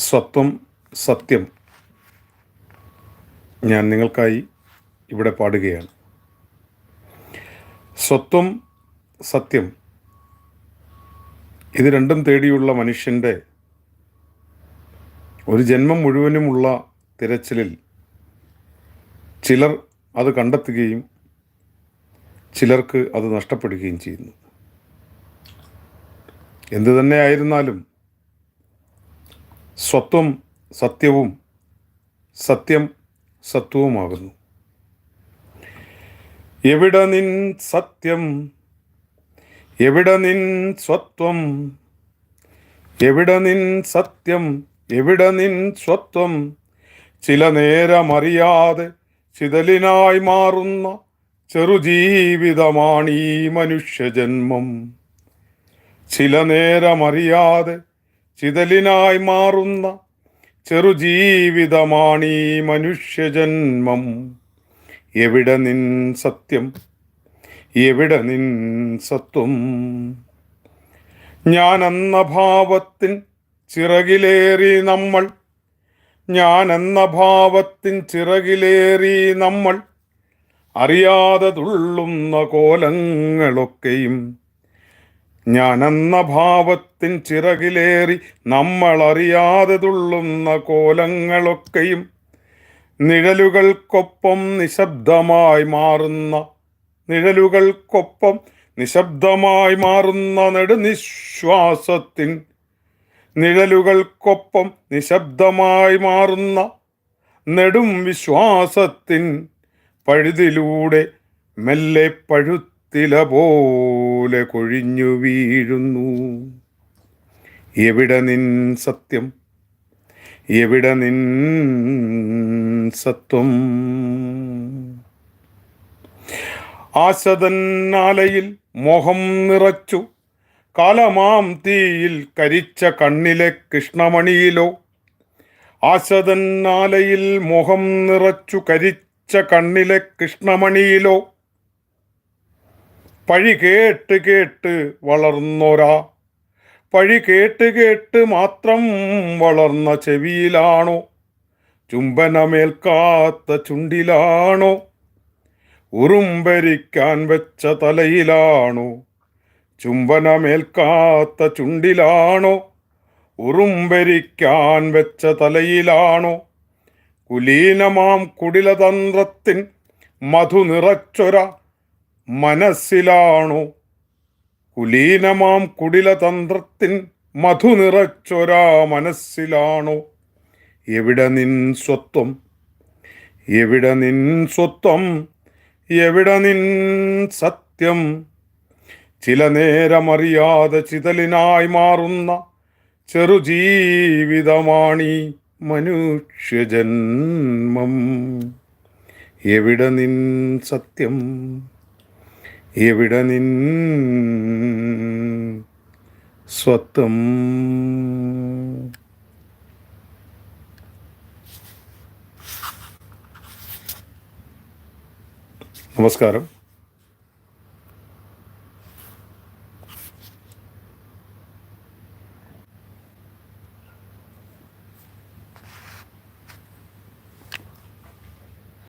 സ്വത്വം സത്യം. ഞാൻ നിങ്ങൾക്കായി ഇവിടെ പാടുകയാണ്. സ്വത്വം സത്യം. ഇത് രണ്ടും തേടിയുള്ള മനുഷ്യന്റെ ഒരു ജന്മം മുഴുവനുമുള്ള തിരച്ചിലിൽ ചിലർ അത് കണ്ടെത്തുകയും ചിലർക്ക് അത് നഷ്ടപ്പെടുകയും ചെയ്യുന്നു. എന്തു തന്നെ ആയിരുന്നാലും സ്വത്വം സത്യവും സത്യം സത്വവുമാകുന്നു. എവിടെ നിൻ സത്യം? എവിടെ നിൻ സ്വത്വം? എവിടെ നിൻ സത്യം? എവിടെ നിൻ സ്വത്വം? ചില നേരമറിയാതെ ചിതലിനായി മാറുന്ന ചെറുജീവിതമാണീ മനുഷ്യജന്മം. ചില നേരമറിയാതെ ചിതലിനായി മാറുന്ന ചെറുജീവിതമാണീ മനുഷ്യജന്മം. എവിടെ നിൻ സത്യം? എവിടെ നിൻ സത്വം? ഞാനെന്ന ഭാവത്തിൻ ചിറകിലേറി നമ്മൾ. ഞാനെന്ന ഭാവത്തിൻ ചിറകിലേറി നമ്മൾ. അറിയാതെ തുള്ളുന്ന കോലങ്ങളൊക്കെയും ഞാനെന്ന ഭാവത്തിൻ ചിറകിലേറി നമ്മളറിയാതെ തുള്ളുന്ന കോലങ്ങളൊക്കെയും നിഴലുകൾക്കൊപ്പം നിശബ്ദമായി മാറുന്ന നിഴലുകൾക്കൊപ്പം നിശബ്ദമായി മാറുന്ന നെടുനിശ്വാസത്തിൻ നിഴലുകൾക്കൊപ്പം നിശബ്ദമായി മാറുന്ന നെടും വിശ്വാസത്തിൻ പഴുതിലൂടെ മെല്ലെ പഴുത്തില പോലെ കൊഴിഞ്ഞു വീഴുന്നു. എവിടെ നിൻ സത്യം? എവിടെ നിൻ സത്വം? ആശതന്നാലയിൽ മോഹം നിറച്ചു. കാലമാം തീയിൽ കരിച്ച കണ്ണിലെ കൃഷ്ണമണിയിലോ. ആശതന്നാലയിൽ മോഹം നിറച്ചു കരിച്ച കണ്ണിലെ കൃഷ്ണമണിയിലോ. പഴി കേട്ട് കേട്ട് വളർന്നോരാ. പഴി കേട്ട് കേട്ട് മാത്രം വളർന്ന ചെവിയിലാണോ? ചുംബനമേൽക്കാത്ത ചുണ്ടിലാണോ? ഉറുമ്പരിക്കാൻ വെച്ച തലയിലാണോ? ചുംബനമേൽക്കാത്ത ചുണ്ടിലാണോ? ഉറുമ്പരിക്കാൻ വെച്ച തലയിലാണോ? കുലീനമാം കുടിലതന്ത്രത്തിൻ മധു നിറച്ചൊര. മനസ്സിലാണോ. കുലീനമാം കുടിലതന്ത്രത്തിൻ മധു നിറച്ചൊരാ മനസ്സിലാണോ. എവിടെ നിൻ സ്വത്വം? എവിടെ നിൻ സ്വത്വം? എവിടെ നിൻ സത്യം? ചില നേരമറിയാതെ ചിതലിനായി മാറുന്ന ചെറുജീവിതമാണീ മനുഷ്യജന്മം. എവിടെ നിൻ സത്യം? എവിടെ നിൻ സ്വത്വം? നമസ്കാരം.